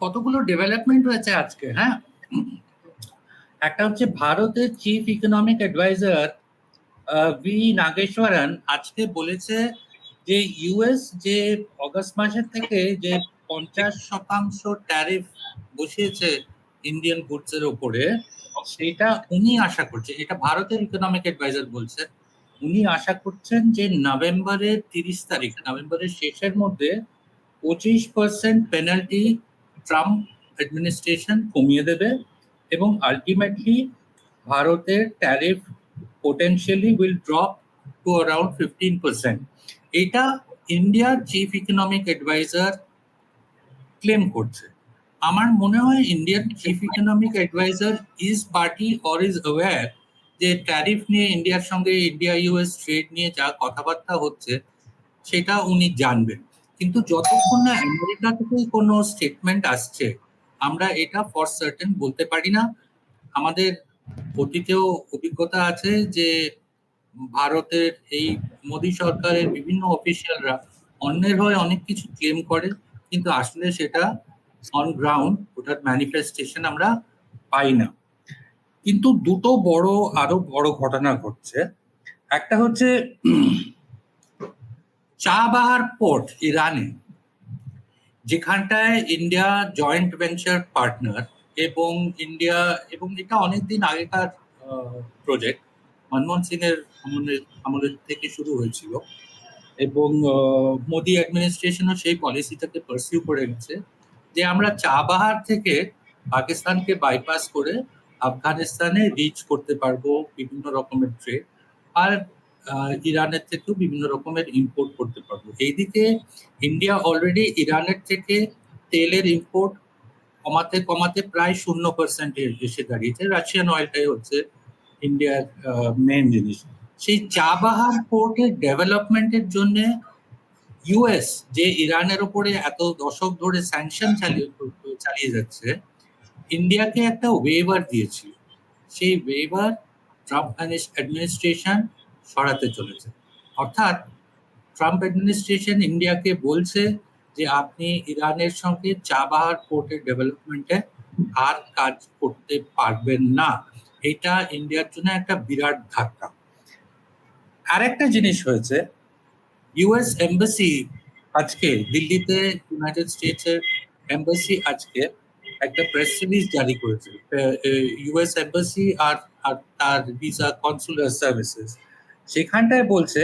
কতগুলো ডেভেলপমেন্ট হয়েছে আজকে হ্যাঁ? একটা হচ্ছে ভারতের chief economic adviser V Nageswaran আজকে বলেছে যে ইউএস যে অগস্ট মাসের থেকে যে পঞ্চাশ শতাংশ ট্যারিফ বসিয়েছে ইন্ডিয়ান গুডস এর উপরে সেটা উনি আশা করছে, এটা ভারতের ইকোনমিক অ্যাডভাইজার বলছে, উনি আশা করছেন যে নভেম্বরের তিরিশ তারিখ, নভেম্বরের শেষের মধ্যে পঁচিশ পার্সেন্ট পেনাল্টি ট্রাম্প অ্যাডমিনিস্ট্রেশন কমিয়ে দেবে এবং আলটিমেটলি ভারতের tariff potentially will drop to around fifteen percent এটা ইন্ডিয়ার চিফ ইকোনমিক অ্যাডভাইজার ক্লেম করছে। আমার মনে হয় Indian chief economic adviser is party or is aware যে ট্যারিফ নিয়ে ইন্ডিয়ার সঙ্গে ইন্ডিয়া ইউএস ট্রেড নিয়ে যা কথাবার্তা হচ্ছে, সেটা উনি জানবেন। কিন্তু যতক্ষণ না আমেরিকা থেকে কোনো স্টেটমেন্ট আসছে, আমরা এটা ফর সার্টেন বলতে পারি না। আমাদের অতীতেও অভিজ্ঞতা আছে যে ভারতের এই মোদী সরকারের বিভিন্ন অফিসিয়ালরা অন্যের হয়ে অনেক কিছু ক্লেম করে, কিন্তু আসলে সেটা অন গ্রাউন্ড ওটার ম্যানিফেস্টেশন আমরা পাই না। কিন্তু দুটো বড়, আরও বড় ঘটনা ঘটছে। একটা হচ্ছে চাবাহার পোর্ট ইরানে, যেখানটায় ইন্ডিয়া জয়েন্ট ভেঞ্চার পার্টনার এবং ইন্ডিয়া এবং এটা অনেকদিন আগেকার প্রজেক্ট। মনমোহন সিং এর আমলের থেকে শুরু হয়েছিল। এবং মোদি অ্যাডমিনিস্ট্রেশনও সেই পলিসিটাকে পারসিউ করে গেছে যে আমরা চাবাহার থেকে পাকিস্তানকে বাইপাস করে আফগানিস্তানে রিচ করতে পারব বিভিন্ন রকমের ট্রেড। আর ইরানের থেকেও বিভিন্ন রকমের ইম্পোর্ট করতে পারব। এইদিকে ইন্ডিয়া অলরেডি ইরানের থেকে তেলের ইম্পোর্ট কমাতে কমাতে প্রায় শূন্য পার্সেন্টে এসে দাঁড়িয়েছে। রাশিয়ান অয়েলটাই হচ্ছে ইন্ডিয়ার মেন জিনিস। সেই চাবাহার পোর্টের ডেভেলপমেন্টের জন্য ইউএস যে ইরানের উপরে এত দশক ধরে স্যাংশন চালিয়ে চালিয়ে যাচ্ছে ইন্ডিয়াকে একটা ওয়েভার দিয়েছিল। সেই ওয়েভার ট্রাম্প অ্যাডমিনিস্ট্রেশন সরাতে চলেছে। অর্থাৎ ট্রাম্প অ্যাডমিনিস্ট্রেশন ইন্ডিয়াকে বলছে যে, আপনি ইরানের সঙ্গে চাবাহার পোর্টের ডেভেলপমেন্টে আর কাজ করতে পারবেন না। এটা ইন্ডিয়ার জন্য একটা বিরাট ধাক্কা। আর একটা জিনিস হয়েছে ইউএস এম্বাসি আজকে দিল্লিতে ইউনাইটেড স্টেটসের এম্বাসি আজকে একটা প্রেস রিলিজ জারি করেছে। ইউএস এম্বাসি আর আর তার ভিসা কনসুলার সার্ভিসেস সেখানটায় বলছে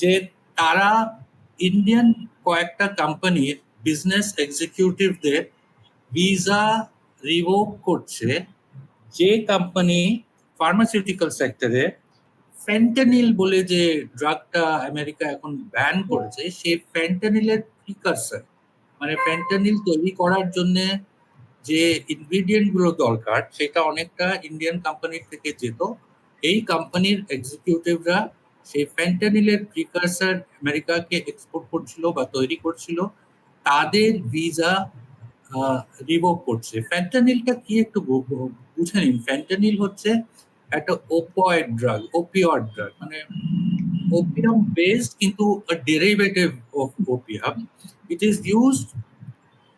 যে তারা ইন্ডিয়ান কয়েকটা কোম্পানির বিজনেস এক্সিকিউটিভদের ভিসা রিভোক করছে যে কোম্পানি ফার্মাসিউটিক্যাল সেক্টরে ফেন্টানিল বলে যে ড্রাগটা আমেরিকা এখন ব্যান করেছে সেই ফেন্টানিলের প্রিকারসার মানে ফেন্টানিল তৈরি করার জন্য যে ইনগ্রিডিয়েন্টগুলো দরকার, সেটা অনেকটা ইন্ডিয়ান কোম্পানির থেকে যেত। এই কোম্পানির এক্সিকিউটিভরা সেই ফেন্টানিলের প্রিকারসার আমেরিকাকে এক্সপোর্ট করছিল বা তৈরি করছিল, তাদের ভিসা রিভোক করছে। ফ্যান্টানিলটা কি একটু বুঝে নিন। ফ্যান্টানিল হচ্ছে একটা ওপয়েড ড্রাগ ওপিয়ড ড্রাগ মানে ওপিয়াম বেসড কিন্তু derivative of opium it is used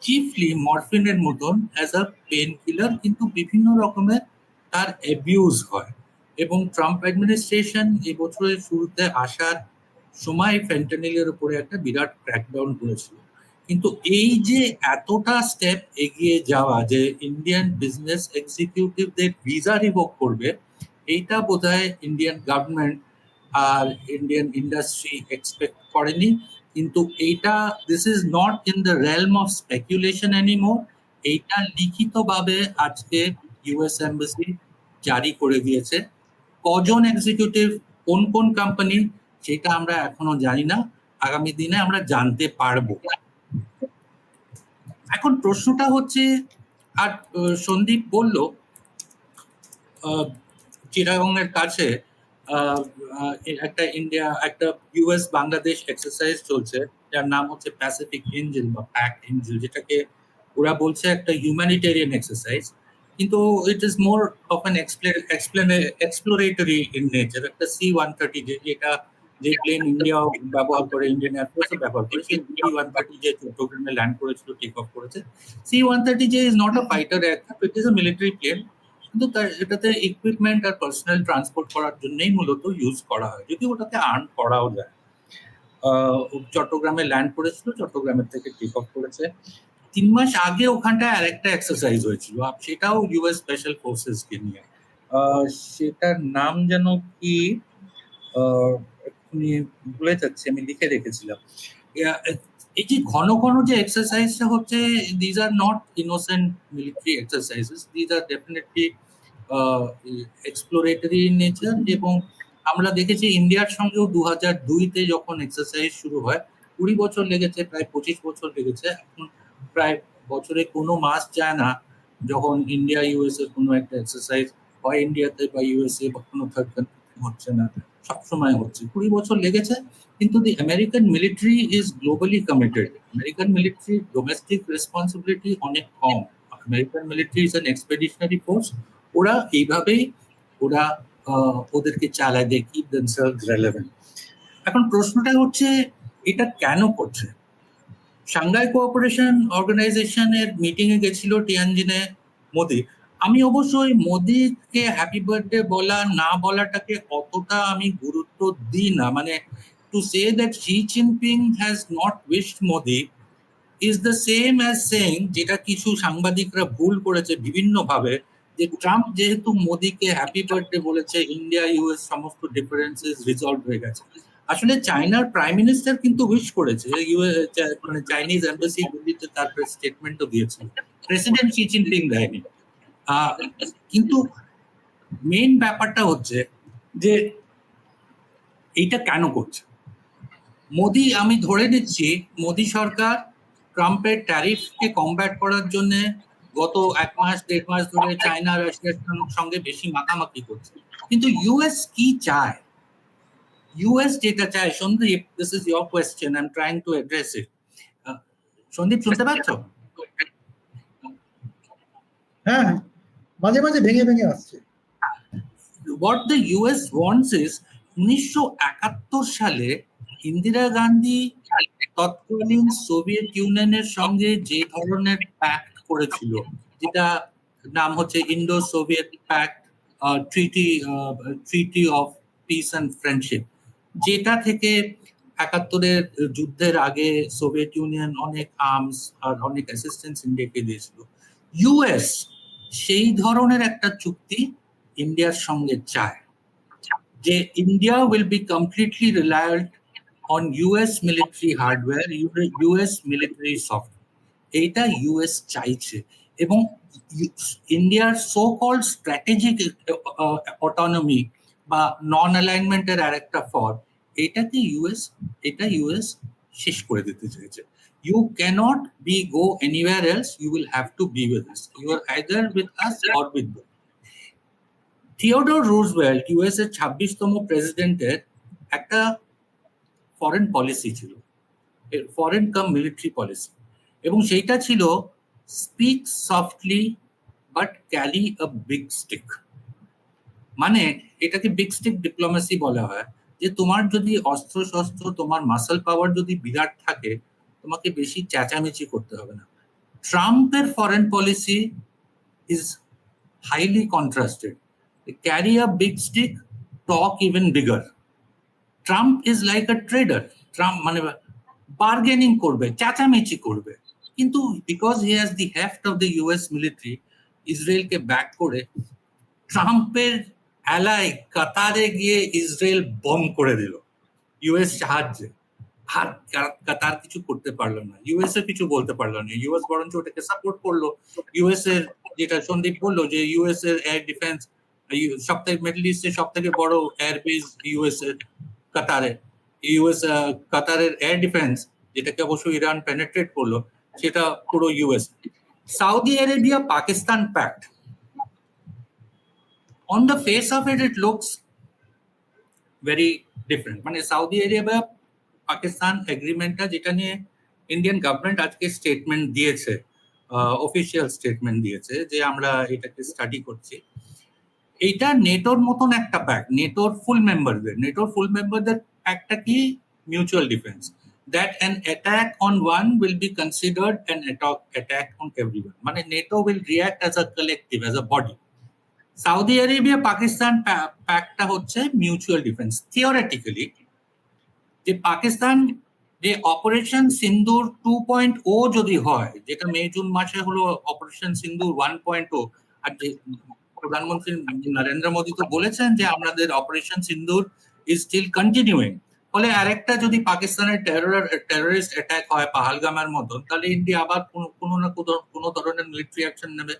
chiefly মরফিনের মতন অ্যাজ আ পেন কিলার কিন্তু বিভিন্ন রকমের তার অ্যাবিউজ হয়। এবং ট্রাম্প অ্যাডমিনিস্ট্রেশন এই বছরের শুরুতে আসার সময় ফ্যান্টানিলের উপরে একটা বিরাট ক্র্যাকডাউন করেছিল। কিন্তু এই যে এতটা স্টেপ এগিয়ে যাওয়া যে ইন্ডিয়ান বিজনেস এক্সিকিউটিভদের ভিসা রিভোক করবে, এইটা বোধ ইন্ডিয়ান গভর্নমেন্ট আর ইন্ডিয়ান ইন্ডাস্ট্রি এক্সপেক্ট করেনি। কিন্তু এইটা this is not in the realm of speculation anymore এইটা লিখিতভাবে আজকে ইউএস এম্বাসি জারি করে দিয়েছে। কজন এক্সিকিউটিভ কোন কোন কোম্পানি সেটা আমরা এখনও জানি না। আগামী দিনে আমরা জানতে পারব। এখন প্রশ্নটা হচ্ছে, আর সন্দীপ বলল চিরাগংয়ের কাছে একটা ইন্ডিয়া একটা ইউএস বাংলাদেশ এক্সারসাইজ চলছে, যার নাম হচ্ছে প্যাসিফিক এঞ্জেল বা প্যাক এঞ্জেল যেটাকে ওরা বলছে একটা হিউম্যানিটেরিয়ান এক্সারসাইজ কিন্তু it is more of an explain explanatory in nature একটা সি ওয়ান থার্টি যে যেটা যে প্লেন ইন্ডিয়া ব্যবহার করে ইন্ডিয়ান এয়ারফোর্স ব্যবহার করে সি ওয়ান থার্টি যে চট্টগ্রামে ল্যান্ড করেছিল টেক অফ করেছে। সি ওয়ান থার্টি যে is not a fighter aircraft it is a military plane কিন্তু এটাতে ইকুইপমেন্ট আর পার্সোনাল ট্রান্সপোর্ট করার জন্যই মূলত ইউজ করা হয়। যদি ওটাতে আর্ন করাও যায়। চট্টগ্রামে ল্যান্ড করেছিল চট্টগ্রামের থেকে টেক অফ করেছে। তিন মাস আগে ওখানটায় আরেকটা এক্সারসাইজ হয়েছিল। সেটাও ইউএস স্পেশাল ফোর্সেস কে নিয়ে। সেটার নাম যেন কি এক্ষুনি ভুলে যাচ্ছে, আমি লিখে রেখেছিলাম। এই যে ঘন ঘন যে এক্সারসাইজটা হচ্ছে these are not innocent military exercises these are definitely exploratory nature এবং আমরা দেখেছি ইন্ডিয়ার সঙ্গেও দু হাজার দুইতে যখন এক্সারসাইজ শুরু হয়, কুড়ি বছর লেগেছে, প্রায় পঁচিশ বছর লেগেছে, এখন প্রায় বছরে কোনো মাস যায় না যখন ইন্ডিয়া ইউএসএ কোনো একটা এক্সারসাইজ হয় ইন্ডিয়াতে বা ইউএসএ বা কোনো থার্ড কান্ট্রি হচ্ছে না, সবসময় হচ্ছে। কুড়ি বছর লেগেছে, কিন্তু the American military is globally committed American military domestic responsibility অনেক কম। American military is an expeditionary force ওরা এইভাবেই ওরা ওদেরকে চালায় দে কিপ দেমসেলস রেলেভেন্ট এখন প্রশ্নটা হচ্ছে, এটা কেন করছে? সাংঘাই কোঅপারেশন অর্গানাইজেশনের মিটিং এ গেছিল টিয়ানজিনে মোদি। আমি অবশ্যই মোদিকে হ্যাপি বার্থডে বলা, না বলাটাকে অতটা আমি গুরুত্ব দিই না। মানে to say that Xi Jinping has not wished Modi is the same as saying যেটা কিছু সাংবাদিকরা ভুল করেছে বিভিন্নভাবে, যে ট্রাম্প যেহেতু মোদিকে হ্যাপি বার্থডে বলেছে ইন্ডিয়া ইউএস সমস্ত ডিফারেন্সেস রিজলভ হয়ে গেছে। আসলে চায়নার প্রাইম মিনিস্টার কিন্তু উইশ করেছে। মানে চাইনিজ এম্বাসি দিল্লিতে তার স্টেটমেন্টও দিয়েছে। প্রেসিডেন্ট শি জিনপিং দেয়নি। কিন্তু মেইন ব্যাপারটা হচ্ছে যে এইটা কেন করছে? মোদি, আমি ধরে নিচ্ছি, মোদি সরকার ট্রাম্পের ট্যারিফকে কমব্যাট করার জন্য গত এক মাস, দেড় মাস ধরে চায়না রাশিয়ার সঙ্গে বেশি মাখামাখি করছে। কিন্তু ইউএস কি চায়? ইউএস যেটা চায় Sandeep this is your question I am trying to address it Sandeep শুনতে পাচ্ছ? হ্যাঁ হ্যাঁ। মাঝে মাঝে ভেঙে ভেঙে আসছে। What the US wants is উনিশশো একাত্তর সালে ইন্দিরা গান্ধী তৎকালীন সোভিয়েত ইউনিয়নের সঙ্গে যে ধরনের প্যাক্ট করেছিল যেটা নাম হচ্ছে Indo Soviet pact treaty treaty of peace and friendship যেটা থেকে একাত্তরের যুদ্ধের আগে সোভিয়েত ইউনিয়ন অনেক আর্মস আর অনেক অ্যাসিস্ট্যান্স ইন্ডিয়াকে দিয়েছিল। ইউএস সেই ধরনের একটা চুক্তি ইন্ডিয়ার সঙ্গে চায় যে India will be completely reliant on US military hardware US military software এইটা ইউএস চাইছে এবং ইন্ডিয়ার সো কল্ড স্ট্র্যাটেজিক অটোনমি বা নন অ্যালাইনমেন্টের আর একটা ফর এটাকে ইউএস এটা ইউএস শেষ করে দিতে চাইছে। You cannot be go anywhere else will have to be with us you are either with us or with them Theodore Roosevelt US এর ছাব্বিশতম প্রেসিডেন্টের একটা ফরেন পলিসি ছিল। ফরেন কাম মিলিটারি পলিসি এবং সেইটা ছিল speak softly but carry a big stick মানে এটাকে বিগ স্টিক ডিপ্লোমেসি বলা হয়, যে তোমার যদি অস্ত্র শস্ত্র তোমার মাসেল পাওয়ার যদি বিরাট থাকে, তোমাকে বেশি চেঁচামেচি করতে হবে না। ট্রাম্পের foreign policy is highly contrasted carry a big stick talk even bigger Trump is like a trader Trump মানে বার্গেনিং করবে, চেঁচামেচি করবে। কিন্তু because he has the heft of the US military ইসরায়েলকে ব্যাক করে ট্রাম্পের অ্যালাই কাতারে গিয়ে ইসরায়েল বম করে দিল। ইউএস সাহায্যে। কাতার কিছু করতে পারল না। ইউএস এ কিছু বলতে পারল না। ইউএস বরঞ্চ ওটাকে সাপোর্ট করল। ইউএস এর যেটা সন্দীপ বলল যে ইউএস এর এয়ার ডিফেন্স সব থেকে মিডল ইস্টের সব থেকে বড় এয়ারবেস ইউএস এর কাতারে। ইউএস কাতারের এয়ার ডিফেন্স যেটাকে অবশ্য ইরান পেনেট্রেট করল, সেটা পুরো US Saudi Arabia Pakistan pact on the face of it, it looks very different. মানে সাউদি আরেবিয়া পাকিস্তান এগ্রিমেন্টটা যেটা নিয়ে ইন্ডিয়ান গভর্নমেন্ট আজকে স্টেটমেন্ট দিয়েছে অফিসিয়াল স্টেটমেন্ট দিয়েছে যে আমরা এটাকে স্টাডি করছি। এইটা নেটোর মতন একটা প্যাক নেটোর ফুল মেম্বারদের নেটোর ফুল মেম্বারদের একটা কি? Mutual defence that an attack on one will be considered an attack attack on everyone মানে NATO will react as a collective as a body Saudi Arabia Pakistan প্যাকটা হচ্ছে মিউচুয়াল ডিফেন্স থিওরিটিক্যালি যে পাকিস্তান, যে operation Sindoor two point O যদি হয়, যেটা মে, June মাসে হলো operation Sindoor one point O আর যে প্রধানমন্ত্রী নরেন্দ্র মোদী তো বলেছেন যে আমাদের operation Sindoor is still continuing ফলে আরেকটা যদি পাকিস্তানের টেরর টেররিস্ট অ্যাটাক হয় পাহালগামের মতন, তাহলে ইন্ডিয়া আবার কোনো না কোনো ধরনের মিলিটারি অ্যাকশন নেবে।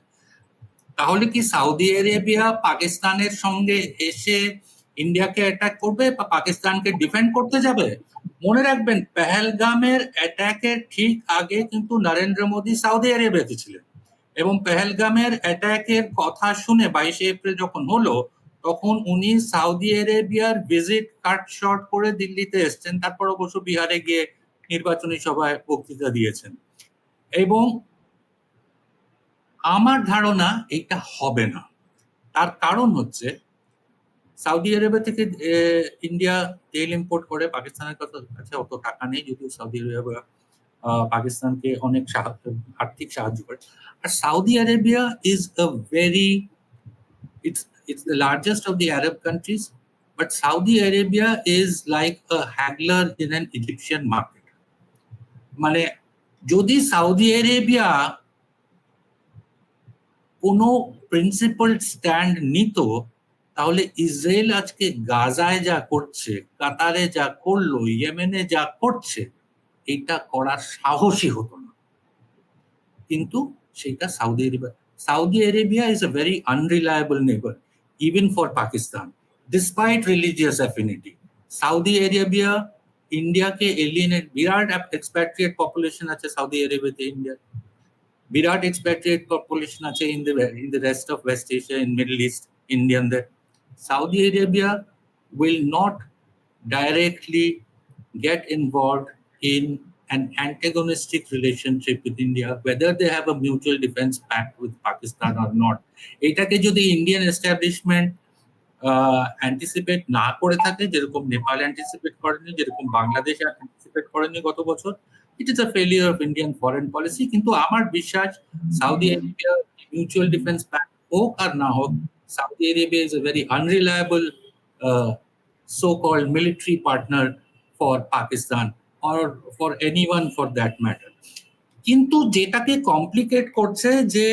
তাহলে কি সৌদি আরেবিয়া পাকিস্তানের সঙ্গে এসে ইন্ডিয়াকে অ্যাটাক করবে বা পাকিস্তানকে ডিফেন্ড করতে যাবে? মনে রাখবেন, পেহেলগামের অ্যাটাকের ঠিক আগে কিন্তু নরেন্দ্র মোদী সৌদি আরেবিয়াতে ছিলেন। এবং পেহেলগামের অ্যাটাকের কথা শুনে বাইশে এপ্রিল যখন হলো, তখন উনি সৌদি আরেবিয়ার ভিজিট কাট শর্ট করে দিল্লিতে এসছেন। তারপর অবশ্য বিহারে গিয়ে নির্বাচনী সভায় বক্তৃতা দিয়েছেন। এবং আমার ধারণা এটা হবে না তার কারণ হচ্ছে সৌদি আরবে থেকে ইন্ডিয়া তেল ইম্পোর্ট করে পাকিস্তানের কাছে অত টাকা নেই যদিও সৌদি আরবিয়া পাকিস্তানকে অনেক আর্থিক সাহায্য করে আর Saudi Arabia is a very it's it's the largest of the Arab countries, but Saudi Arabia is like a haggler in an Egyptian market. মানে যদি সৌদি আরেবিয়া কোনো প্রিন্সিপাল স্ট্যান্ড নিত তাহলে ইসরায়েল আজকে গাজায় যা করছে কাতারে যা করল ইয়েমেনে যা করছে এটা করার সাহসী হতো না কিন্তু সেটা Saudi Arabia Saudi Arabia is a very unreliable neighbor even for Pakistan, despite religious affinity. Saudi Arabia, ইন্ডিয়াকে এলিয়েনেট বিরাট এক্সপ্যাট্রিয়েট পপুলেশন আছে সৌদি আরেবিয়াতে ইন্ডিয়া বিরাট এক্সপ্যাট্রিয়েট পপুলেশন আছে in the in the rest of West Asia in Middle East ইন্ডিয়ানদের Saudi Arabia will not directly get involved in an antagonistic relationship with India, whether they have a mutual defense pact with Pakistan or not. এটাকে যদি Indian establishment anticipate না করে থাকে যেরকম Nepal anticipate করেনি যেরকম Bangladesh anticipate করেনি গত বছর it is a failure of Indian foreign policy কিন্তু আমার বিশ্বাস Saudi Arabia mutual defence pact হোক আর না হোক Saudi Arabia is a very unreliable so called military partner for Pakistan or for anyone for that matter. কিন্তু যেটাকে complicate করছে যে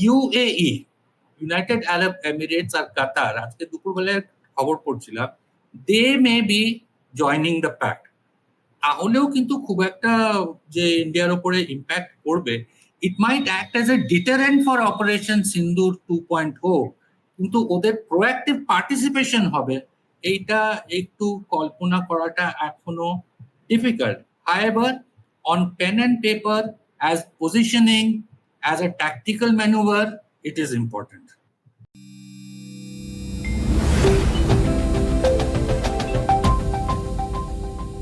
ইউএই ইউনাইটেড আরব এমিরেটস আর কাতার আজকে দুপুরবেলায় খবর পড়ছিলাম they may be joining the pact তাহলেও কিন্তু খুব একটা যে ইন্ডিয়ার উপরে ইম্প্যাক্ট করবে it might act as a deterrent for operation Sindoor two point O কিন্তু ওদের প্রোঅ্যাক্টিভ পার্টিসিপেশন হবে এইটা একটু কল্পনা করাটা এখনও difficult However, on pen and paper, as positioning, as a tactical maneuver, it is important.